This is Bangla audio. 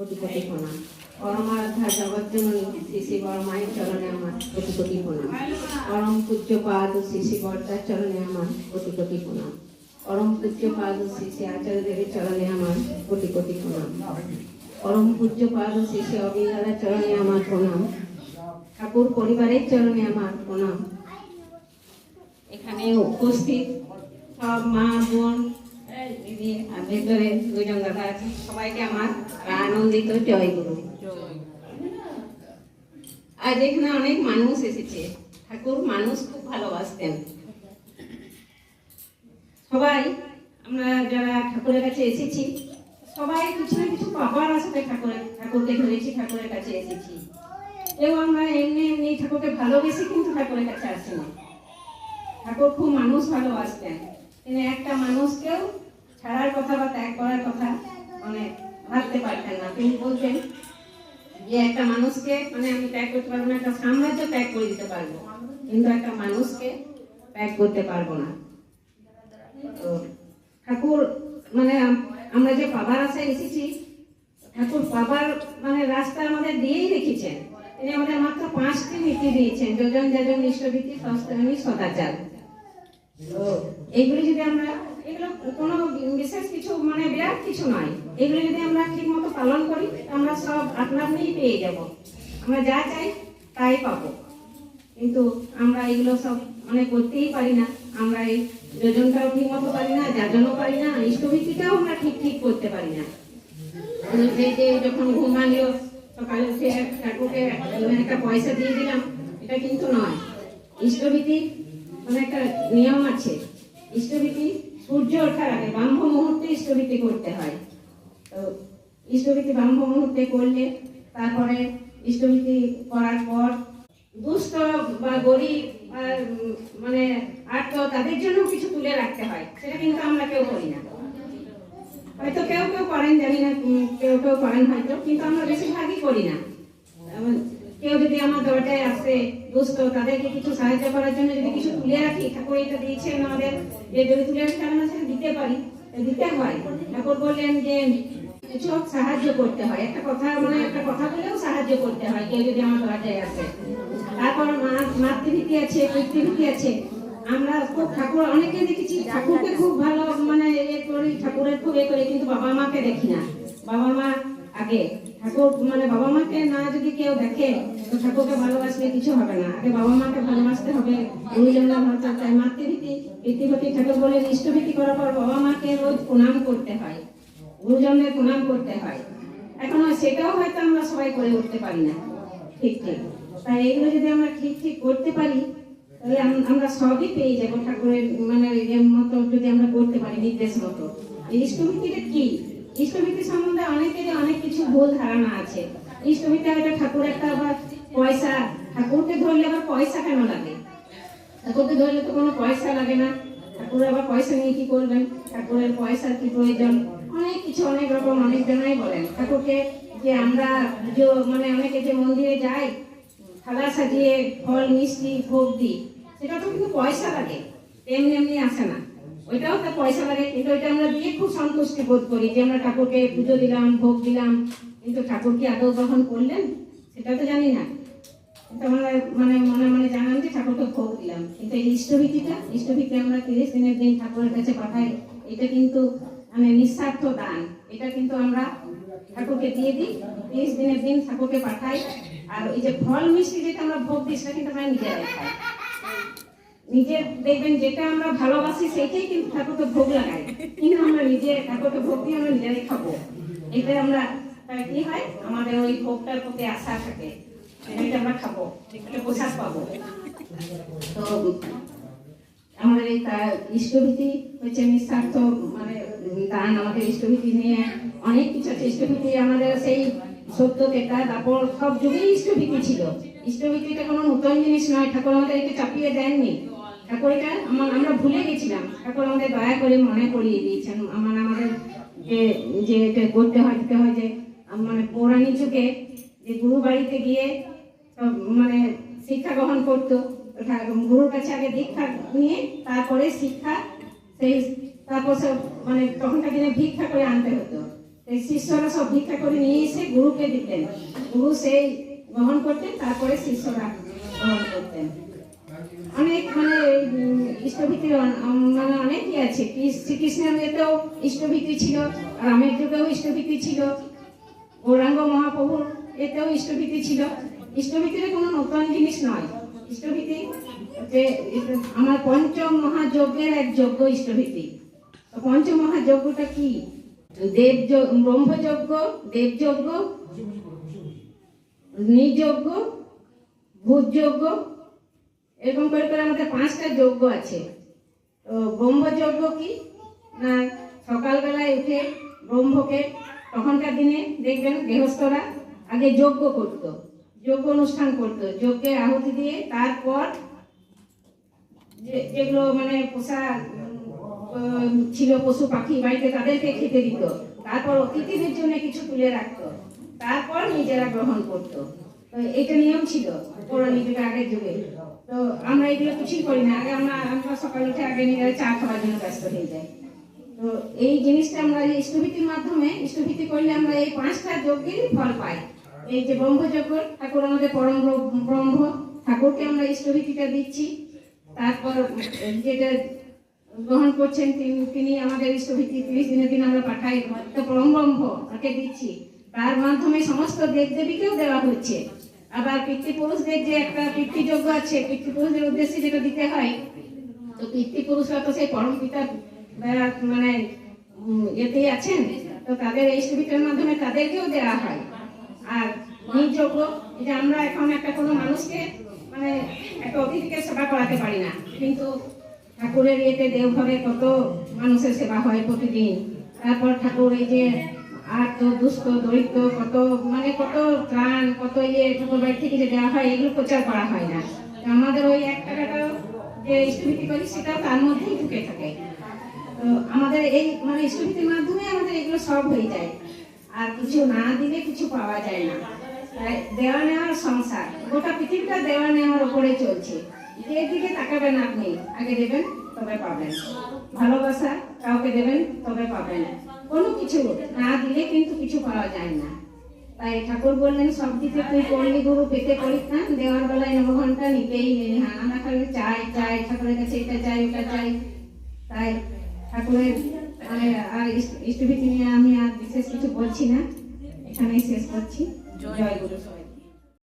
কোটি কোটি প্রণাম পরমারাধ্যা জগৎজননী শ্রী শ্রী বড় মায়ের চরণে আমার কোটি কোটি প্রণাম পরম পূজ্যপাদ শ্রী শ্রী বর্তার চরণে আমার কোটি কোটি প্রণাম পরম পূজ্যপাদ শ্রী শ্রী আচার্য দেবের চরণে আমার কোটি কোটি প্রণাম পরম পূজ্যপাদ শ্রী শ্রী অবিন্দার চরণে আমার প্রণাম। ঠাকুর পরিবারের চরণে আমার প্রণাম। এখানে উপস্থিত সব মা, বোন আজ এখানে অনেক মানুষ এসেছে, ঠাকুর মানুষ খুব ভালোবাসতেন। সবাই, আমরা যারা ঠাকুরের কাছে এসেছি, সবাই কিছু না কিছু পাবার আসাতে ঠাকুরের ঠাকুরকে ধরেছি, ঠাকুরের কাছে এসেছি। এবং আমরা এমনি এমনি ঠাকুরকে ভালোবেসে কিন্তু ঠাকুরের কাছে আসি না ঠাকুর খুব মানুষ ভালোবাসতেন। তিনি একটা মানুষকেও ছাড়ার কথা বা ত্যাগ করার কথা মানে ভাবতে পারতেন না। তিনি বলতেন যে একটা মানুষকে মানে আমি ত্যাগ করতে পারব না, একটা সাম্রাজ্য ত্যাগ করে দিতে পারব, কিন্তু একটা মানুষকে ত্যাগ করতে পারব না। তো ঠাকুর মানে আমরা যে পাবার আশায় এসেছি, ঠাকুর পাবার মানে রাস্তা আমাদের দিয়েই রেখেছেন। তিনি আমাদের মাত্র পাঁচটি নীতি দিয়েছেন, যোজন যাজন নিষ্ঠভীতি সস্তানি সদাচার। তো এইগুলি যদি আমরা এগুলো কোনো বিশেষ কিছু মানে বিরাট কিছু নয়। এগুলো যদি আমরা ঠিক মতো পালন করি, আমরা সব আপনা আপনিই পেয়ে যাব। আমরা যা চাই, তাই পাবো। কিন্তু আমরা এগুলো সব মানে করতেই পারি না। আমরা এই যোজনটাও ঠিক মতো পারি না, যাজনও পারি না ইষ্টভিত্তিটাও আমরা ঠিক ঠিক করতে পারি না। যে যখন ঘুম ভাঙলো সকালে উঠে ঠাকুরকে একটা পয়সা দিয়ে দিলাম, এটা কিন্তু নয়। ইষ্টভীতি মানে একটা নিয়ম আছে। ইষ্টভীতি সূর্য ওঠার আগে ব্রাহ্ম মুহূর্তে ইষ্টভীতি করতে হয়। তো ইষ্টভীতি ব্রাহ্ম মুহূর্তে করলে তারপরে ইষ্টভীতি করার পর দুস্থ বা গরিব মানে আর্থ তাদের জন্য কিছু তুলে রাখতে হয়। সেটা কিন্তু আমরা কেউ করি না। হয়তো কেউ কেউ করেন, জানি না কেউ কেউ করেন হয়তো, কিন্তু আমরা বেশিরভাগই করি না। কেউ যদি আমার দরজায় আসে দুস্থ তাদেরকে কিছু সাহায্য করার জন্য যদি কিছু তুলে রাখি, ঠাকুর এটা দিয়েছেন আমাদের যে যদি তুলে রাখি আমরা সেটা দিতে পারি, দিতে হয়। ঠাকুর বললেন যে কিছু সাহায্য করতে হয়। একটা কথা মানে একটা কথা বলেও সাহায্য করতে হয় কেউ যদি আমার দরজায় আসে। তারপর মাতৃভীতি আছে, পিতৃভীতি আছে। আমরা খুব ঠাকুর, অনেকে দেখেছি ঠাকুরকে খুব ভালো মানে এ করি, ঠাকুরের খুব এ করি, কিন্তু বাবা মাকে দেখি না। বাবা মা আগে ঠাকুর মানে বাবা মাকে না যদি কেউ দেখে, তো ঠাকুরকে ভালোবাসলে কিছু হবে না। আগে বাবা মাকে ভালোবাসতে হবে। ভালো থাকতে মাতৃভীতি পিতৃভীতি ঠাকুর বলে ইষ্টভীতি করার পর বাবা মাকে রোজ প্রণাম করতে হয়। গুরুজনদের প্রণাম করতে হয়। এখনও সেটাও হয়তো আমরা সবাই করে উঠতে পারি না। ঠিক ঠিক। তাই এগুলো যদি আমরা ঠিক ঠিক করতে পারি, তাহলে আমরা সবই পেয়ে যাব ঠাকুরের মানে মতো যদি আমরা করতে পারি, নির্দেশ মতো। এই ইষ্টভীতিটা কি? ইষ্টভীতি সম্বন্ধে অনেকেরই অনেক কিছু ভুল ধারণা আছে। ইষ্টভীতি হয়তো ঠাকুর একটা আবার পয়সা, ঠাকুরকে ধরলে আবার পয়সা কেন লাগে? ঠাকুরকে ধরলে তো কোনো পয়সা লাগে না। ঠাকুর আবার পয়সা নিয়ে কি করবেন? ঠাকুরের পয়সার কি প্রয়োজন? অনেক কিছু, অনেক রকম, অনেক জনাই বলেন। ঠাকুরকে যে আমরা যে মানে অনেকে যে মন্দিরে যাই, থালা সাজিয়ে ফল, মিষ্টি, ভোগ দিই, সেটা তো কিন্তু পয়সা লাগে। এমনি এমনি আসে না। পয়সা লাগে, কিন্তু এটা আমরা দিয়ে খুব সন্তুষ্টি বোধ করি যে আমরা ঠাকুরকে পুজো দিলাম, ভোগ দিলাম, কিন্তু ঠাকুর কি আদৌ গ্রহণ করলেন? সেটা তো জানি না। কিন্তু আমরা মানে মনে মনে জানান যে ঠাকুরকে ভোগ দিলাম। কিন্তু এই ইষ্টভীতিটা ইষ্টভীতি আমরা তিরিশ দিনের দিন ঠাকুরের কাছে পাঠাই, এটা কিন্তু মানে নিঃস্বার্থ দান। এটা কিন্তু আমরা ঠাকুরকে দিয়ে দিই, তিরিশ দিনের দিন ঠাকুরকে পাঠাই। আর এই যে ফল মিষ্টি যেটা আমরা ভোগ দিই, সেটা কিন্তু আমরা নিজেরাই খাই। নিজে দেখবেন যেটা আমরা ভালোবাসি সেটাই কিন্তু ঠাকুরকে ভোগ লাগাই কিন্তু আমরা নিজে ঠাকুরকে ভোগ দিয়ে আমরা নিজেরাই খাব। এটা আমরা কি হয়? আমাদের ওই ভোগটার প্রতি আশা থাকে। আমাদের হচ্ছে নিঃস্বার্থ মানে আমাদের ইষ্টভীতি নিয়ে অনেক কিছু আছে। সেই সত্য তারপর সব যুগেই ছিল। ইষ্টভীতিটা কোনো নতুন জিনিস নয়। ঠাকুর আমাদেরকে চাপিয়ে দেননি। ঠাকুর এটা আমার- আমরা ভুলে গেছিলাম। ঠাকুর আমাদের দয়া করে মনে করিয়ে দিয়েছেন। আমার, আমাদের যে যে করতে হয়, দিতে হয় যে মানে পৌরাণিক যুগে যে গুরু বাড়িতে গিয়ে মানে শিক্ষা গ্রহণ করতো গুরুর কাছে আগে দীক্ষা নিয়ে তারপরে শিক্ষা, সেই, তারপর সব মানে তখনকার দিনে ভিক্ষা করে আনতে হতো। সেই শিষ্যরা সব ভিক্ষা করে নিয়ে এসে গুরুকে দিতেন। গুরু সেই গ্রহণ করতেন, তারপরে শিষ্যরা গ্রহণ করতেন। অনেক মানে ইষ্টভীতির মানে অনেকই আছে। কৃষ- শ্রীকৃষ্ণের ইয়েতেও ইষ্টভীতি ছিল, রামের যুগেও ইষ্টভীতি ছিল, গৌরাঙ্গ মহাপ্রভুর এতেও ইষ্টভীতি ছিল। ইষ্টভীতির কোনো নতুন জিনিস নয়। ইষ্টভীতি যে আমার পঞ্চম মহাযজ্ঞের এক যজ্ঞ ইষ্টভীতি। তো পঞ্চম মহাযজ্ঞটা কি? দেব ব্রহ্মযজ্ঞ দেবযজ্ঞ নিজযজ্ঞ ভূতযজ্ঞ এরকম করে করে আমাদের পাঁচটা যজ্ঞ আছে। তো ব্রহ্মযজ্ঞ কি? না, সকালবেলায় উঠে ব্রহ্মকে, তখনকার দিনে দেখবেন গৃহস্থরা আগে যজ্ঞ করত, যজ্ঞ অনুষ্ঠান করত। যজ্ঞে আহুতি দিয়ে তারপর যেগুলো মানে পোষা ছিল পশু পাখি বাড়িতে তাদেরকে খেতে দিত। তারপর অতিথিদের জন্য কিছু তুলে রাখতো। তারপর নিজেরা গ্রহণ করত। এটা নিয়ম ছিল পৌরাণিক যুগে আগের যুগে তো আমরা এগুলো কিছুই করি না। আগে আমরা আমরা সকালে উঠে আগে নিজেরা চা খাওয়ার জন্য ব্যস্ত হয়ে যাই। তো এই জিনিসটা আমরা এই ইষ্টভীতির মাধ্যমে ইষ্টভীতি করলে আমরা এই পাঁচটা যজ্ঞেরই ফল পাই। এই যে ব্রহ্মযজ্ঞ ঠাকুর আমাদের পরম ব্রহ্ম ঠাকুরকে আমরা ইষ্টভীতিটা দিচ্ছি। তারপর যেটা গ্রহণ করছেন তিনি আমাদের ইষ্টভীতি তিরিশ দিনের দিন আমরা পাঠাই। পরম ব্রহ্ম তাকে দিচ্ছি। তার মাধ্যমে সমস্ত দেবদেবীকেও দেওয়া হচ্ছে। আবার পিতৃপুরুষদের যে একটা পিতৃযজ্ঞ আছে, পিতৃপুরুষদের উদ্দেশ্যে যেটা দিতে হয়, তো পিতৃপুরুষরা তো সেই পরম পিতা মানে ইয়েতেই আছেন, তো তাদের এই সুবিধার মাধ্যমে তাদেরকেও দেওয়া হয়। আর নির্যোগ্য যে আমরা এখন একটা কোনো মানুষকে মানে একটা অতিথিকে সেবা করাতে পারি না, কিন্তু ঠাকুরের ইয়েতে দেওঘরে কত মানুষের সেবা হয় প্রতিদিন। তারপর ঠাকুর এই যে আর তো দুস্থ দরিদ্র, কত মানে কত ত্রাণ, কত ইয়ে ঠাকুর বাড়ি থেকে যে দেওয়া হয়, এগুলো প্রচার করা হয় না। আমাদের ওই এক টাকাটা যে স্থিতি করি, সেটা তার মধ্যেই ঢুকে থাকে। তো আমাদের এই মানে স্থিতির মাধ্যমে আমাদের এগুলো সব হয়ে যায়। আর কিছু না দিলে কিছু পাওয়া যায় না। দেওয়া নেওয়ার সংসার, গোটা পৃথিবীটা দেওয়া নেওয়ার উপরে চলছে। যে দিকে তাকাবেন আপনি, আগে দেবেন, তবে পাবেন। ভালোবাসা কাউকে দেবেন, তবে পাবেন। কোনো কিছু না দিলে কিন্তু কিছু পাওয়া যায় না। তাই ঠাকুর বললেন, সব দিকে তুই পড়লি গুরু, পেতে পড়িস না। দেওয়ার বেলায় নবঘন্টা নিতেই নেই। হ্যাঁ আমরা খালি চাই চাই ঠাকুরের কাছে এটা চাই ওটা চাই তাই ঠাকুরের মানে আর ইষ্ট- ইষ্টভীতি নিয়ে আমি আর বিশেষ কিছু বলছি না। এখানেই শেষ করছি। জয় গুরু।